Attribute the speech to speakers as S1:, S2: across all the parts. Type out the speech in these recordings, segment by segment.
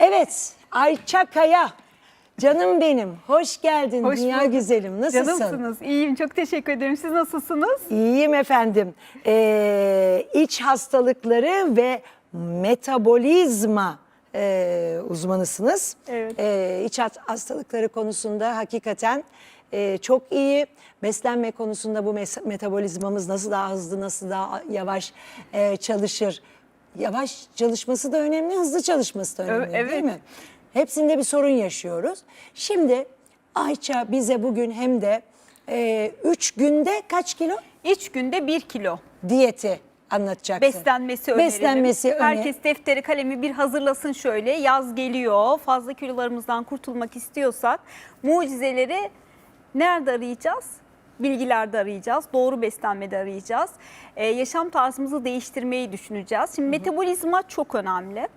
S1: Evet, Ayça Kaya. Canım benim, hoş geldin
S2: Hoş
S1: dünya
S2: bulduk.
S1: güzelim. Nasılsın?
S2: Canımsınız. İyiyim. Çok teşekkür ederim. Siz nasılsınız?
S1: İyiyim efendim. Ee, iç hastalıkları ve metabolizma e, uzmanısınız.
S2: Evet.
S1: Ee, iç has- hastalıkları konusunda hakikaten e, çok iyi. Beslenme konusunda bu mes- metabolizmamız nasıl daha hızlı, nasıl daha yavaş e, çalışır. Yavaş çalışması da önemli, hızlı çalışması da önemli değil
S2: evet.
S1: mi? Hepsinde bir sorun yaşıyoruz. Şimdi Ayça bize bugün hem de 3 günde kaç kilo
S2: İç günde bir kilo.
S1: diyeti anlatacaksın.
S2: Beslenmesi önerelim.
S1: Beslenmesi öne-
S2: Herkes defteri kalemi bir hazırlasın şöyle. Yaz geliyor. Fazla kilolarımızdan kurtulmak istiyorsak mucizeleri nerede arayacağız? Bilgilerde arayacağız, doğru beslenmede arayacağız. Ee, yaşam tarzımızı değiştirmeyi düşüneceğiz. Şimdi metabolizma çok önemli.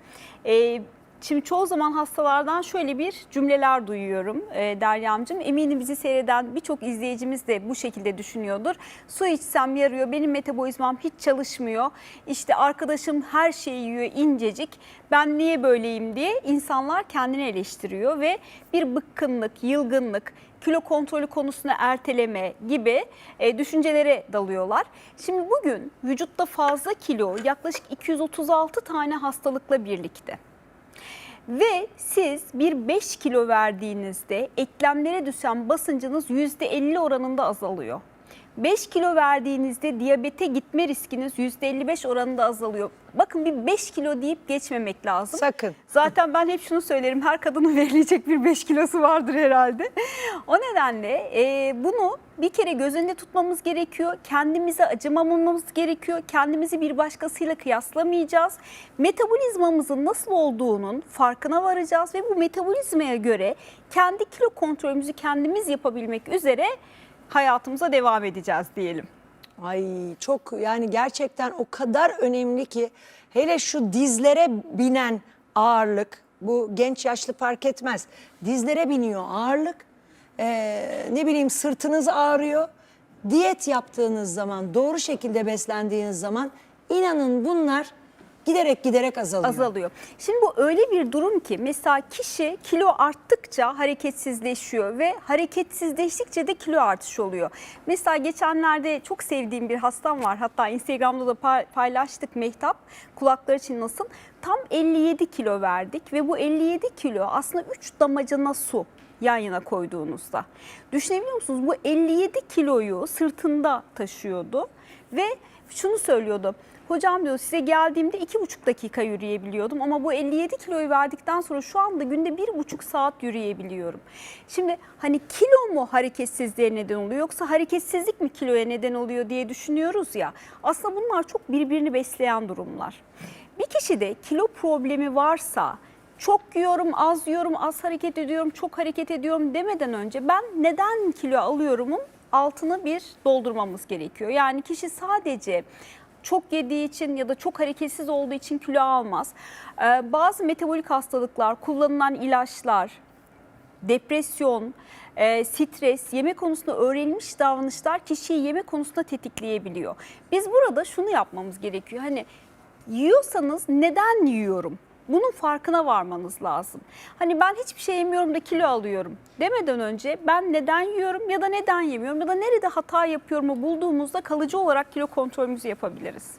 S2: Ee, Şimdi çoğu zaman hastalardan şöyle bir cümleler duyuyorum e, Deryamcığım. Eminim bizi seyreden birçok izleyicimiz de bu şekilde düşünüyordur. Su içsem yarıyor, benim metabolizmam hiç çalışmıyor. İşte arkadaşım her şeyi yiyor incecik. Ben niye böyleyim diye insanlar kendini eleştiriyor ve bir bıkkınlık, yılgınlık, kilo kontrolü konusunda erteleme gibi e, düşüncelere dalıyorlar. Şimdi bugün vücutta fazla kilo yaklaşık 236 tane hastalıkla birlikte. Ve siz bir 5 kilo verdiğinizde eklemlere düşen basıncınız %50 oranında azalıyor. 5 kilo verdiğinizde diyabete gitme riskiniz %55 oranında azalıyor. Bakın bir 5 kilo deyip geçmemek lazım.
S1: Sakın.
S2: Zaten ben hep şunu söylerim her kadının verilecek bir 5 kilosu vardır herhalde. O nedenle e, bunu bir kere göz önünde tutmamız gerekiyor. Kendimize acımamamız gerekiyor. Kendimizi bir başkasıyla kıyaslamayacağız. Metabolizmamızın nasıl olduğunun farkına varacağız ve bu metabolizmaya göre kendi kilo kontrolümüzü kendimiz yapabilmek üzere hayatımıza devam edeceğiz diyelim.
S1: Ay çok yani gerçekten o kadar önemli ki hele şu dizlere binen ağırlık bu genç yaşlı fark etmez. Dizlere biniyor ağırlık. Ee, ne bileyim sırtınız ağrıyor. Diyet yaptığınız zaman doğru şekilde beslendiğiniz zaman inanın bunlar giderek giderek azalıyor.
S2: azalıyor. Şimdi bu öyle bir durum ki mesela kişi kilo arttıkça hareketsizleşiyor ve hareketsizleştikçe de kilo artışı oluyor. Mesela geçenlerde çok sevdiğim bir hastam var. Hatta Instagram'da da pa- paylaştık Mehtap. Kulakları çınlasın. Tam 57 kilo verdik ve bu 57 kilo aslında 3 damacana su yan yana koyduğunuzda. Düşünebiliyor musunuz? Bu 57 kiloyu sırtında taşıyordu ve şunu söylüyordu. Hocam diyor size geldiğimde iki buçuk dakika yürüyebiliyordum ama bu 57 kiloyu verdikten sonra şu anda günde bir buçuk saat yürüyebiliyorum. Şimdi hani kilo mu hareketsizliğe neden oluyor yoksa hareketsizlik mi kiloya neden oluyor diye düşünüyoruz ya. Aslında bunlar çok birbirini besleyen durumlar. Bir kişide kilo problemi varsa çok yiyorum, az yiyorum, az hareket ediyorum, çok hareket ediyorum demeden önce ben neden kilo alıyorumun altını bir doldurmamız gerekiyor. Yani kişi sadece çok yediği için ya da çok hareketsiz olduğu için kilo almaz. Ee, bazı metabolik hastalıklar, kullanılan ilaçlar, depresyon, e, stres, yeme konusunda öğrenilmiş davranışlar kişiyi yeme konusunda tetikleyebiliyor. Biz burada şunu yapmamız gerekiyor. Hani yiyorsanız neden yiyorum? Bunun farkına varmanız lazım. Hani ben hiçbir şey yemiyorum da kilo alıyorum demeden önce ben neden yiyorum ya da neden yemiyorum ya da nerede hata yapıyorumu bulduğumuzda kalıcı olarak kilo kontrolümüzü yapabiliriz.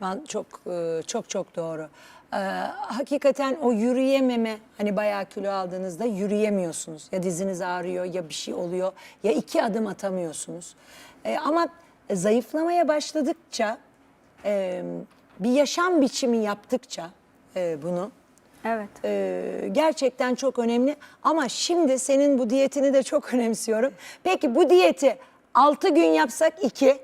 S1: Ben çok e, çok çok doğru. Ee, hakikaten o yürüyememe hani bayağı kilo aldığınızda yürüyemiyorsunuz. Ya diziniz ağrıyor ya bir şey oluyor ya iki adım atamıyorsunuz. Ee, ama zayıflamaya başladıkça e, bir yaşam biçimi yaptıkça e, bunu
S2: Evet.
S1: e, gerçekten çok önemli. Ama şimdi senin bu diyetini de çok önemsiyorum. Peki bu diyeti 6 gün yapsak 2,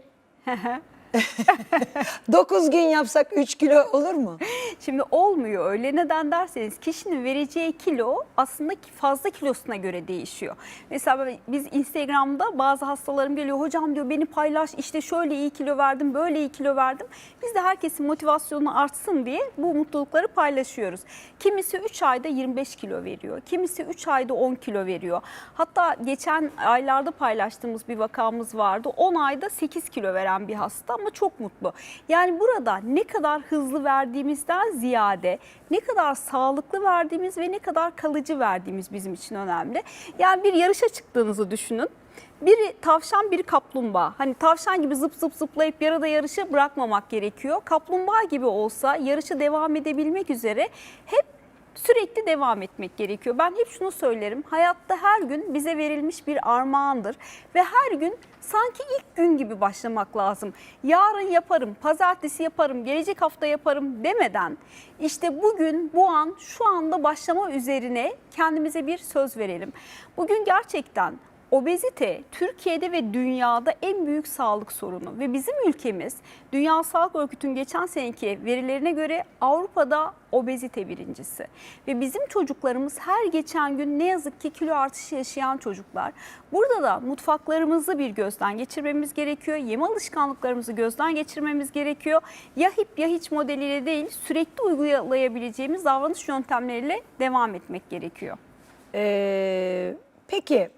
S1: 9 gün yapsak 3 kilo olur mu?
S2: Şimdi olmuyor öyle. Neden derseniz kişinin vereceği kilo aslında fazla kilosuna göre değişiyor. Mesela biz Instagram'da bazı hastalarım geliyor. Hocam diyor beni paylaş işte şöyle iyi kilo verdim böyle iyi kilo verdim. Biz de herkesin motivasyonu artsın diye bu mutlulukları paylaşıyoruz. Kimisi 3 ayda 25 kilo veriyor. Kimisi 3 ayda 10 kilo veriyor. Hatta geçen aylarda paylaştığımız bir vakamız vardı. 10 ayda 8 kilo veren bir hasta ama çok mutlu. Yani burada ne kadar hızlı verdiğimizden ziyade ne kadar sağlıklı verdiğimiz ve ne kadar kalıcı verdiğimiz bizim için önemli. Yani bir yarışa çıktığınızı düşünün. Biri tavşan, biri kaplumbağa. Hani tavşan gibi zıp zıp zıplayıp yarıda yarışı bırakmamak gerekiyor. Kaplumbağa gibi olsa yarışa devam edebilmek üzere hep sürekli devam etmek gerekiyor. Ben hep şunu söylerim. Hayatta her gün bize verilmiş bir armağandır ve her gün sanki ilk gün gibi başlamak lazım. Yarın yaparım, pazartesi yaparım, gelecek hafta yaparım demeden işte bugün, bu an, şu anda başlama üzerine kendimize bir söz verelim. Bugün gerçekten Obezite Türkiye'de ve dünyada en büyük sağlık sorunu ve bizim ülkemiz Dünya Sağlık Örgütü'nün geçen seneki verilerine göre Avrupa'da obezite birincisi. Ve bizim çocuklarımız her geçen gün ne yazık ki kilo artışı yaşayan çocuklar. Burada da mutfaklarımızı bir gözden geçirmemiz gerekiyor. Yeme alışkanlıklarımızı gözden geçirmemiz gerekiyor. Ya hip ya hiç modeliyle değil sürekli uygulayabileceğimiz davranış yöntemleriyle devam etmek gerekiyor.
S1: Ee, peki